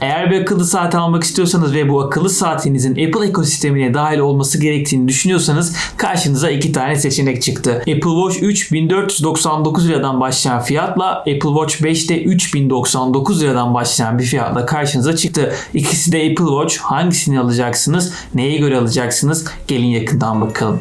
Eğer bir akıllı saat almak istiyorsanız ve bu akıllı saatinizin Apple ekosistemine dahil olması gerektiğini düşünüyorsanız karşınıza iki tane seçenek çıktı. Apple Watch 3 1499 liradan başlayan fiyatla Apple Watch 5 de 3099 liradan başlayan bir fiyatla karşınıza çıktı. İkisi de Apple Watch. Hangisini alacaksınız? Neye göre alacaksınız? Gelin yakından bakalım.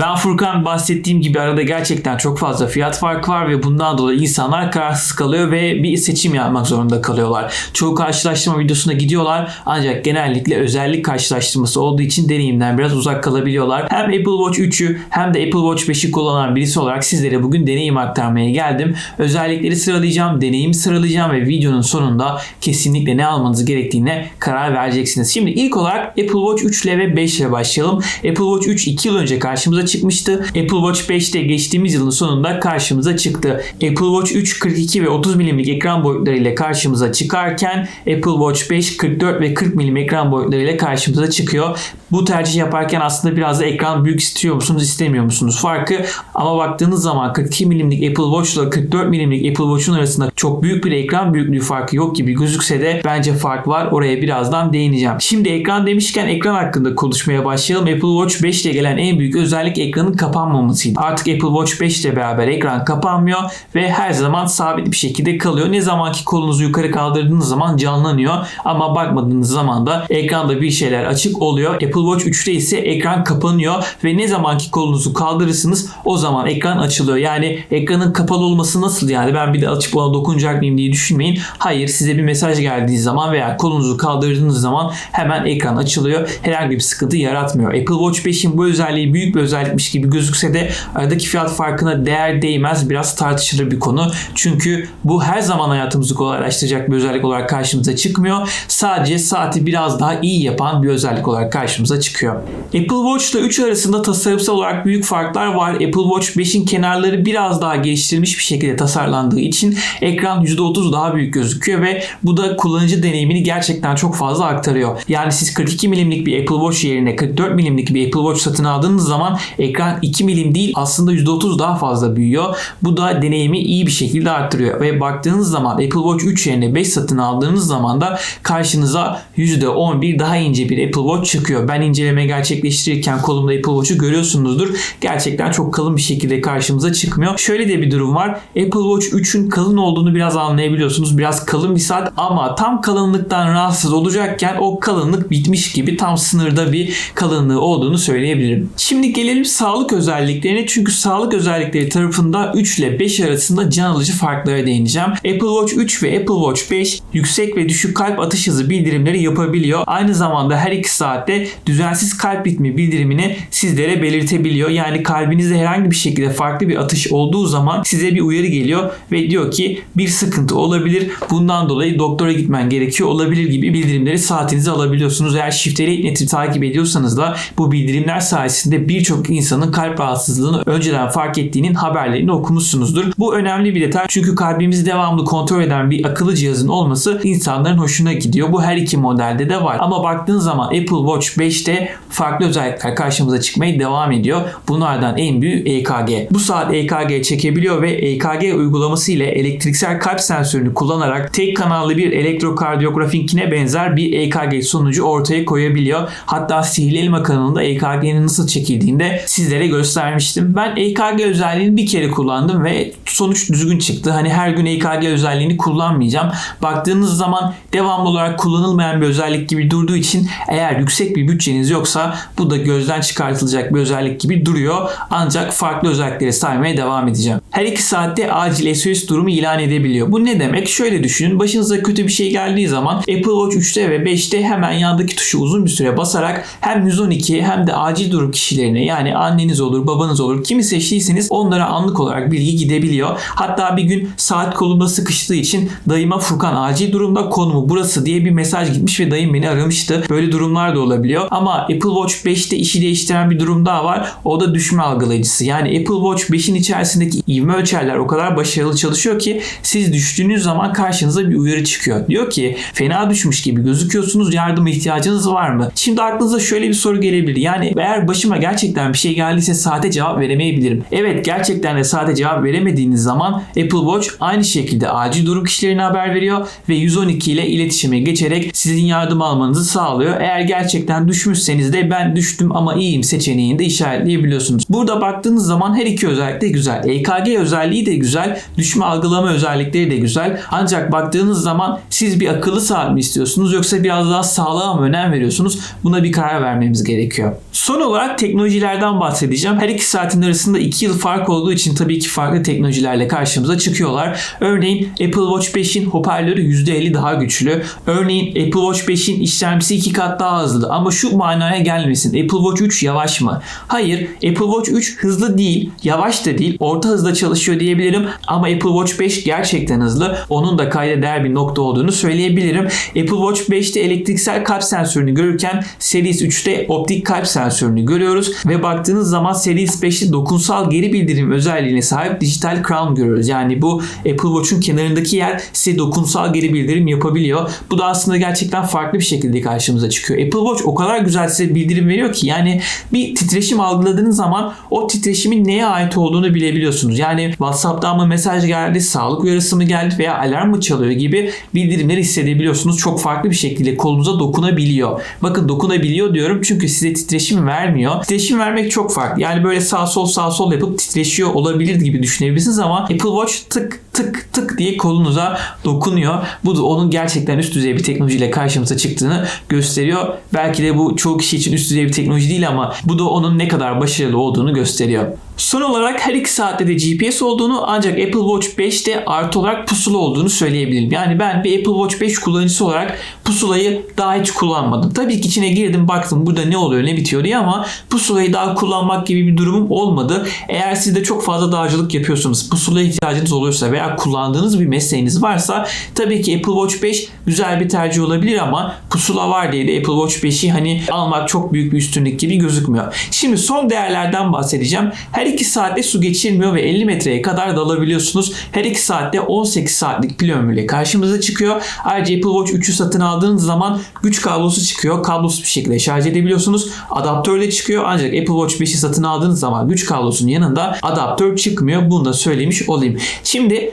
Ben Furkan bahsettiğim gibi arada gerçekten çok fazla fiyat farkı var ve bundan dolayı insanlar kararsız kalıyor ve bir seçim yapmak zorunda kalıyorlar. Çoğu karşılaştırma videosuna gidiyorlar ancak genellikle özellik karşılaştırması olduğu için deneyimden biraz uzak kalabiliyorlar. Hem Apple Watch 3'ü hem de Apple Watch 5'i kullanan birisi olarak sizlere bugün deneyim aktarmaya geldim. Özellikleri sıralayacağım, deneyimi sıralayacağım ve videonun sonunda kesinlikle ne almanız gerektiğine karar vereceksiniz. Şimdi ilk olarak Apple Watch 3 ile ve 5 ile başlayalım. Apple Watch 3 2 yıl önce karşımıza çıkmıştı. Apple Watch 5 de geçtiğimiz yılın sonunda karşımıza çıktı. Apple Watch 3 42 ve 30 mm'lik ekran boyutları ile karşımıza çıkarken Apple Watch 5 44 ve 40 mm ekran boyutları ile karşımıza çıkıyor. Bu tercih yaparken aslında biraz da ekran büyük istiyor musunuz istemiyor musunuz farkı ama baktığınız zaman 42 mm'lik Apple Watch ile 44 mm'lik Apple Watch'un arasında çok büyük bir ekran büyüklüğü farkı yok gibi gözükse de bence fark var. Oraya birazdan değineceğim. Şimdi ekran demişken ekran hakkında konuşmaya başlayalım. Apple Watch 5 ile gelen en büyük özellik ekranın kapanmamasıydı. Artık Apple Watch 5 ile beraber ekran kapanmıyor ve her zaman sabit bir şekilde kalıyor. Ne zamanki kolunuzu yukarı kaldırdığınız zaman canlanıyor ama bakmadığınız zaman da ekranda bir şeyler açık oluyor. Apple Watch 3'te ise ekran kapanıyor ve ne zamanki kolunuzu kaldırırsınız o zaman ekran açılıyor. Yani ekranın kapalı olması nasıl yani ben bir de açıp ona dokunacak mıyım diye düşünmeyin. Hayır size bir mesaj geldiği zaman veya kolunuzu kaldırdığınız zaman hemen ekran açılıyor. Herhangi bir sıkıntı yaratmıyor. Apple Watch 5'in bu özelliği büyük bir özellikmiş gibi gözükse de aradaki fiyat farkına değer değmez biraz tartışılır bir konu. Çünkü bu her zaman hayatımızı kolaylaştıracak bir özellik olarak karşımıza çıkmıyor. Sadece saati biraz daha iyi yapan bir özellik olarak karşımıza çıkıyor. Apple Watch ile 3 arasında tasarımsal olarak büyük farklar var. Apple Watch 5'in kenarları biraz daha geliştirilmiş bir şekilde tasarlandığı için ekran %30 daha büyük gözüküyor ve bu da kullanıcı deneyimini gerçekten çok fazla aktarıyor. Yani siz 42 milimlik bir Apple Watch yerine 44 milimlik bir Apple Watch satın aldığınız zaman ekran 2 milim değil aslında %30 daha fazla büyüyor. Bu da deneyimi iyi bir şekilde arttırıyor ve baktığınız zaman Apple Watch 3 yerine 5 satın aldığınız zaman da karşınıza %11 daha ince bir Apple Watch çıkıyor. Ben inceleme gerçekleştirirken kolumda Apple Watch'u görüyorsunuzdur. Gerçekten çok kalın bir şekilde karşımıza çıkmıyor. Şöyle de bir durum var. Apple Watch 3'ün kalın olduğunu biraz anlayabiliyorsunuz. Biraz kalın bir saat ama tam kalınlıktan rahatsız olacakken o kalınlık bitmiş gibi tam sınırda bir kalınlığı olduğunu söyleyebilirim. Şimdi gelelim sağlık özelliklerine. Çünkü sağlık özellikleri tarafında 3 ile 5 arasında can alıcı farklara değineceğim. Apple Watch 3 ve Apple Watch 5 yüksek ve düşük kalp atış hızı bildirimleri yapabiliyor. Aynı zamanda her 2 saatte düzensiz kalp ritmi bildirimini sizlere belirtebiliyor. Yani kalbinizde herhangi bir şekilde farklı bir atış olduğu zaman size bir uyarı geliyor ve diyor ki bir sıkıntı olabilir. Bundan dolayı doktora gitmen gerekiyor olabilir gibi bildirimleri saatinize alabiliyorsunuz. Eğer şifteli igneti takip ediyorsanız da bu bildirimler sayesinde birçok insanın kalp rahatsızlığını önceden fark ettiğinin haberlerini okumuşsunuzdur. Bu önemli bir detay çünkü kalbimizi devamlı kontrol eden bir akıllı cihazın olması insanların hoşuna gidiyor. Bu her iki modelde de var. Ama baktığın zaman Apple Watch 5'te farklı özellikler karşımıza çıkmaya devam ediyor. Bunlardan en büyüğü EKG. Bu saat EKG çekebiliyor ve EKG uygulaması ile elektriksel kalp sensörünü kullanarak tek kanallı bir elektrokardiyografinkine benzer bir EKG sonucu ortaya koyabiliyor. Hatta Sihirli Elma kanalında EKG'nin nasıl çekildiğini sizlere göstermiştim. Ben EKG özelliğini bir kere kullandım ve sonuç düzgün çıktı. Hani her gün EKG özelliğini kullanmayacağım. Baktığınız zaman devamlı olarak kullanılmayan bir özellik gibi durduğu için eğer yüksek bir bütçeniz yoksa bu da gözden çıkartılacak bir özellik gibi duruyor. Ancak farklı özellikleri saymaya devam edeceğim. Her iki saatte acil SOS durumu ilan edebiliyor. Bu ne demek? Şöyle düşünün. Başınıza kötü bir şey geldiği zaman Apple Watch 3'te ve 5'te hemen yandaki tuşu uzun bir süre basarak hem 112 hem de acil durum kişilerine yani anneniz olur, babanız olur kimi seçtiyseniz onlara anlık olarak bilgi gidebiliyor. Hatta bir gün saat kolumda sıkıştığı için dayıma Furkan acil durumda konumu burası diye bir mesaj gitmiş ve dayım beni aramıştı. Böyle durumlar da olabiliyor. Ama Apple Watch 5'te işi değiştiren bir durum daha var. O da düşme algılayıcısı. Yani Apple Watch 5'in içerisindeki ivme ölçerler o kadar başarılı çalışıyor ki siz düştüğünüz zaman karşınıza bir uyarı çıkıyor. Diyor ki fena düşmüş gibi gözüküyorsunuz yardıma ihtiyacınız var mı? Şimdi aklınıza şöyle bir soru gelebilir. Yani eğer başıma gerçekten bir şey geldiyse saate cevap veremeyebilirim. Evet gerçekten de saate cevap veremediğiniz zaman Apple Watch aynı şekilde acil durum kişilerine haber veriyor ve 112 ile iletişime geçerek sizin yardım almanızı sağlıyor. Eğer gerçekten düşmüşseniz de ben düştüm ama iyiyim seçeneğini de işaretleyebiliyorsunuz. Burada baktığınız zaman her iki özellik de güzel. EKG özelliği de güzel. Düşme algılama özellikleri de güzel. Ancak baktığınız zaman siz bir akıllı saat mi istiyorsunuz yoksa biraz daha sağlığa mı önem veriyorsunuz? Buna bir karar vermemiz gerekiyor. Son olarak teknolojilerden bahsedeceğim. Her iki saatin arasında 2 yıl fark olduğu için tabii ki farklı teknolojilerle karşımıza çıkıyorlar. Örneğin Apple Watch 5'in hoparlörü %50 daha güçlü. Örneğin Apple Watch 5'in işlemcisi 2 kat daha hızlı. Ama şu manaya gelmesin. Apple Watch 3 yavaş mı? Hayır. Apple Watch 3 hızlı değil. Yavaş da değil. Orta hızda çalışıyor diyebilirim. Ama Apple Watch 5 gerçekten hızlı. Onun da kayda değer bir nokta olduğunu söyleyebilirim. Apple Watch 5'te elektriksel kalp sensörünü görürken Series 3'te optik kalp sensörünü görüyoruz. Ve baktığınız zaman Series 5'te dokunsal geri bildirim özelliğine sahip dijital crown görüyoruz. Yani bu Apple Watch'un kenarındaki yer size dokunsal geri bildirim yapabiliyor. Bu da aslında gerçekten farklı bir şekilde karşımıza çıkıyor. Apple Watch o kadar güzel size bildirim veriyor ki yani bir titreşim algıladığınız zaman o titreşimin neye ait olduğunu bilebiliyorsunuz. Yani WhatsApp'tan mı mesaj geldi, sağlık uyarısı mı geldi veya alarm mı çalıyor gibi bildirimleri hissedebiliyorsunuz. Çok farklı bir şekilde kolunuza dokunabiliyor. Bakın dokunabiliyor diyorum çünkü size titreşim vermiyor. Titreşim vermek çok farklı. Yani böyle sağ sol sağ sol yapıp titreşiyor olabilir gibi düşünebilirsiniz ama Apple Watch tık tık tık diye kolunuza dokunuyor. Bu da onun gerçekten üst düzey bir teknolojiyle karşımıza çıktığını gösteriyor. Belki de bu çoğu kişi için üst düzey bir teknoloji değil ama bu da onun ne kadar başarılı olduğunu gösteriyor. Son olarak her iki saatte de GPS olduğunu ancak Apple Watch 5'te artı olarak pusula olduğunu söyleyebilirim. Yani ben bir Apple Watch 5 kullanıcısı olarak pusulayı daha hiç kullanmadım. Tabii ki içine girdim baktım burada ne oluyor ne bitiyor diye ama pusulayı daha kullanmak gibi bir durumum olmadı. Eğer siz de çok fazla dağcılık yapıyorsunuz, pusulaya ihtiyacınız oluyorsa veya kullandığınız bir mesleğiniz varsa tabii ki Apple Watch 5 güzel bir tercih olabilir ama pusula var diye de Apple Watch 5'i hani almak çok büyük bir üstünlük gibi gözükmüyor. Şimdi son değerlerden bahsedeceğim. Her 2 saatte su geçirmiyor ve 50 metreye kadar dalabiliyorsunuz. Her 2 saatte 18 saatlik pil ömrüyle karşımıza çıkıyor. Ayrıca Apple Watch 3'ü satın aldığınız zaman güç kablosu çıkıyor. Kablosuz bir şekilde şarj edebiliyorsunuz. Adaptörle çıkıyor ancak Apple Watch 5'i satın aldığınız zaman güç kablosunun yanında adaptör çıkmıyor. Bunu da söylemiş olayım. Şimdi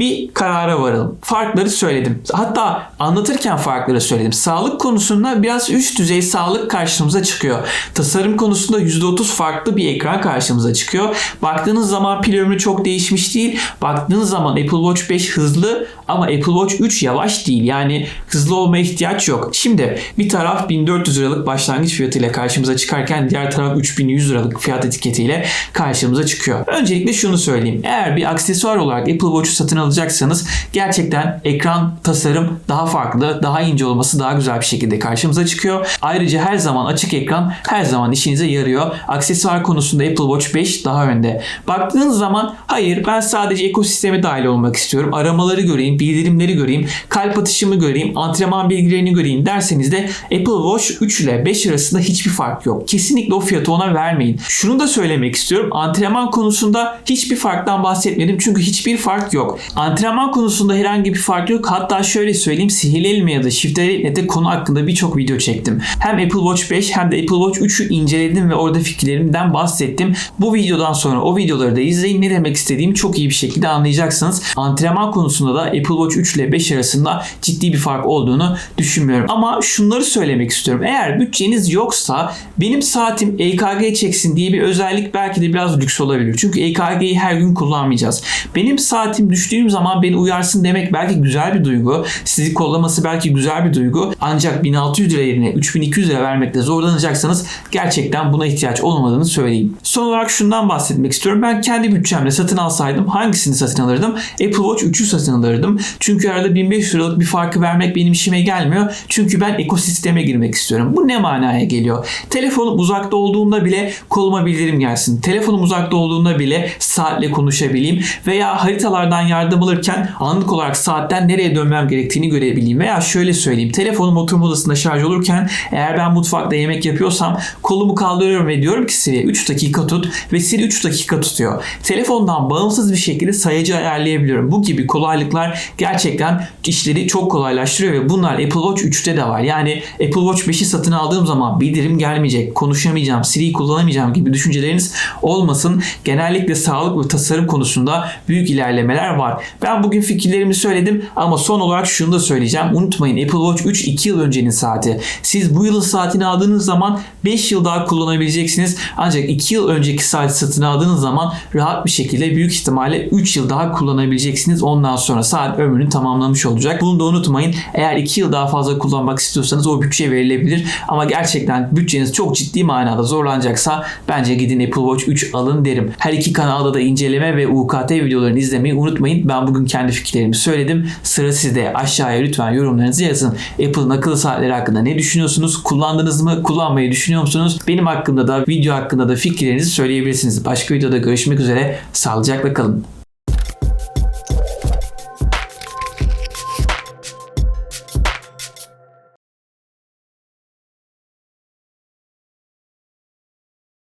bir karara varalım. Farkları söyledim. Hatta anlatırken farkları söyledim. Sağlık konusunda biraz üst düzey sağlık karşımıza çıkıyor. Tasarım konusunda %30 farklı bir ekran karşımıza çıkıyor. Baktığınız zaman pil ömrü çok değişmiş değil. Baktığınız zaman Apple Watch 5 hızlı ama Apple Watch 3 yavaş değil. Yani hızlı olmaya ihtiyaç yok. Şimdi bir taraf 1400 liralık başlangıç fiyatıyla karşımıza çıkarken diğer taraf 3100 liralık fiyat etiketiyle karşımıza çıkıyor. Öncelikle şunu söyleyeyim. Eğer bir aksesuar olarak Apple Watch'u satın alacaksanız gerçekten ekran tasarım daha farklı, daha ince olması daha güzel bir şekilde karşımıza çıkıyor. Ayrıca her zaman açık ekran her zaman işinize yarıyor. Aksesuar konusunda Apple Watch 5 daha önde. Baktığınız zaman hayır ben sadece ekosisteme dahil olmak istiyorum. Aramaları göreyim, bildirimleri göreyim, kalp atışımı göreyim, antrenman bilgilerini göreyim derseniz de Apple Watch 3 ile 5 arasında hiçbir fark yok. Kesinlikle o fiyatı ona vermeyin. Şunu da söylemek istiyorum. Antrenman konusunda hiçbir farktan bahsetmedim çünkü hiçbir fark yok. Antrenman konusunda herhangi bir fark yok. Hatta şöyle söyleyeyim sihirli elime ya da Shift Net'te konu hakkında birçok video çektim. Hem Apple Watch 5 hem de Apple Watch 3'ü inceledim ve orada fikirlerimden bahsettim. Bu videodan sonra o videoları da izleyin. Ne demek istediğimi çok iyi bir şekilde anlayacaksınız. Antrenman konusunda da Apple Watch 3 ile 5 arasında ciddi bir fark olduğunu düşünmüyorum. Ama şunları söylemek istiyorum. Eğer bütçeniz yoksa benim saatim EKG çeksin diye bir özellik belki de biraz lüks olabilir. Çünkü EKG'yi her gün kullanmayacağız. Benim saatim düştüğüm zaman beni uyarsın demek belki güzel bir duygu. Sizi kollaması belki güzel bir duygu. Ancak 1600 lira yerine 3200 lira vermekte zorlanacaksanız gerçekten buna ihtiyaç olmadığını söyleyeyim. Son olarak şundan bahsetmek istiyorum. Ben kendi bütçemle satın alsaydım hangisini satın alırdım? Apple Watch 3'ü satın alırdım. Çünkü arada 1500 liralık bir farkı vermek benim işime gelmiyor. Çünkü ben ekosisteme girmek istiyorum. Bu ne manaya geliyor? Telefonum uzakta olduğunda bile koluma bildirim gelsin. Telefonum uzakta olduğunda bile saatle konuşabileyim veya haritalardan yardım yardım alırken anlık olarak saatten nereye dönmem gerektiğini görebileyim. Veya şöyle söyleyeyim. Telefonum oturma odasında şarj olurken eğer ben mutfakta yemek yapıyorsam kolumu kaldırıyorum ve diyorum ki Siri 3 dakika tut ve Siri 3 dakika tutuyor. Telefondan bağımsız bir şekilde sayacı ayarlayabiliyorum. Bu gibi kolaylıklar gerçekten işleri çok kolaylaştırıyor ve bunlar Apple Watch 3'te de var. Yani Apple Watch 5'i satın aldığım zaman bildirim gelmeyecek, konuşamayacağım, Siri'yi kullanamayacağım gibi düşünceleriniz olmasın. Genellikle sağlık ve tasarım konusunda büyük ilerlemeler var. Ben bugün fikirlerimi söyledim ama son olarak şunu da söyleyeceğim. Unutmayın Apple Watch 3 2 yıl öncenin saati. Siz bu yılın saatini aldığınız zaman 5 yıl daha kullanabileceksiniz. Ancak 2 yıl önceki saati satın aldığınız zaman rahat bir şekilde büyük ihtimalle 3 yıl daha kullanabileceksiniz. Ondan sonra saat ömrünü tamamlamış olacak. Bunu da unutmayın. Eğer 2 yıl daha fazla kullanmak istiyorsanız o bütçe verilebilir. Ama gerçekten bütçeniz çok ciddi manada zorlanacaksa bence gidin Apple Watch 3 alın derim. Her iki kanalda da inceleme ve UKT videolarını izlemeyi unutmayın. Ben bugün kendi fikirlerimi söyledim. Sıra sizde. Aşağıya lütfen yorumlarınızı yazın. Apple'ın akıllı saatleri hakkında ne düşünüyorsunuz? Kullandınız mı? Kullanmayı düşünüyor musunuz? Benim hakkımda da video hakkında da fikirlerinizi söyleyebilirsiniz. Başka videoda görüşmek üzere. Sağlıcakla kalın.